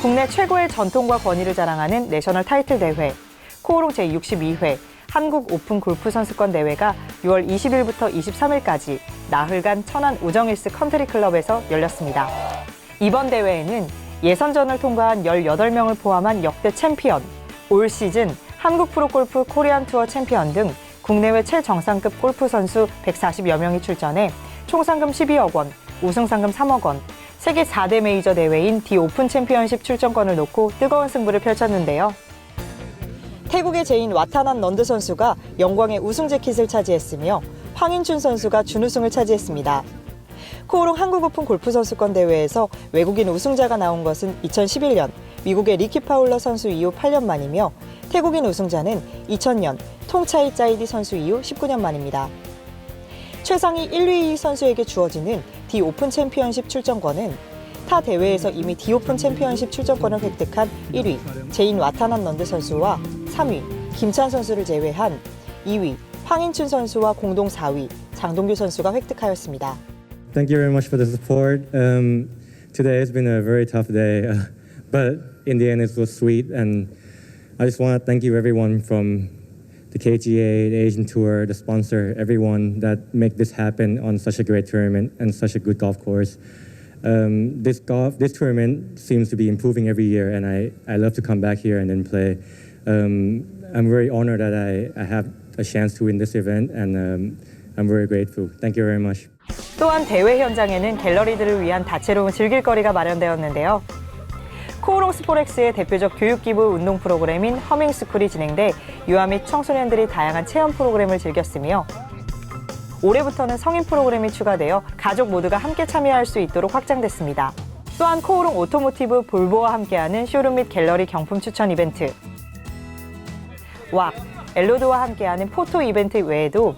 국내 최고의 전통과 권위를 자랑하는 내셔널 타이틀 대회, 코오롱 제62회 한국 오픈 골프 선수권 대회가 6월 20일부터 23일까지 나흘간 천안 우정일스 컨트리 클럽에서 열렸습니다. 이번 대회에는 예선전을 통과한 18명을 포함한 역대 챔피언, 올 시즌 한국 프로골프 코리안 투어 챔피언 등 국내외 최정상급 골프 선수 140여 명이 출전해 총 상금 12억 원, 우승 상금 3억 원, 세계 4대 메이저 대회인 디 오픈 챔피언십 출전권을 놓고 뜨거운 승부를 펼쳤는데요. 태국의 제인 와타난 넌드 선수가 영광의 우승 재킷을 차지했으며 황인춘 선수가 준우승을 차지했습니다. 코오롱 한국 오픈 골프 선수권 대회에서 외국인 우승자가 나온 것은 2011년 미국의 리키 파울러 선수 이후 8년 만이며 태국인 우승자는 2000년 통차이 짜이디 선수 이후 19년 만입니다. 최상위 1, 2위 선수에게 주어지는 디 오픈 챔피언십 출전권은 타 대회에서 이미 디 오픈 챔피언십 출전권을 획득한 1위 제인 와타난 넌드 선수와 3위 김찬 선수를 제외한 2위 황인춘 선수와 공동 4위 장동규 선수가 획득하였습니다. Thank you very much for the support. Um, today has been a very tough day, uh, but in the end it was sweet. And I just want to thank you everyone from the KGA, the Asian Tour, the sponsor, everyone that make this happen on such a great tournament and such a good golf course. Um, this golf, this tournament seems to be improving every year, and I, I love to come back here and then play. Um, I'm very honored that I, I have a chance to win this event, and um, I'm very grateful. Thank you very much. 또한 대회 현장에는 갤러리들을 위한 다채로운 즐길거리가 마련되었는데요. 코오롱 스 포렉스의 대표적 교육기부 운동 프로그램인 허밍스쿨이 진행돼 유아 및 청소년들이 다양한 체험 프로그램을 즐겼으며 올해부터는 성인 프로그램이 추가되어 가족 모두가 함께 참여할 수 있도록 확장됐습니다. 또한 코오롱 오토모티브 볼보와 함께하는 쇼룸 및 갤러리 경품 추천 이벤트, 왁, 엘로드와 함께하는 포토 이벤트 외에도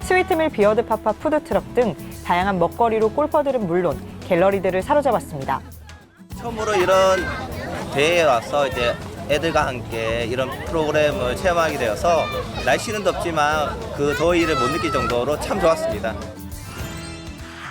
스위트밀 비어드 파파 푸드트럭 등 다양한 먹거리로 골퍼들은 물론 갤러리들을 사로잡았습니다. 처음으로 이런 대회에 와서 이제 애들과 함께 이런 프로그램을 체험하게 되어서 날씨는 덥지만 그 더위를 못 느낄 정도로 참 좋았습니다.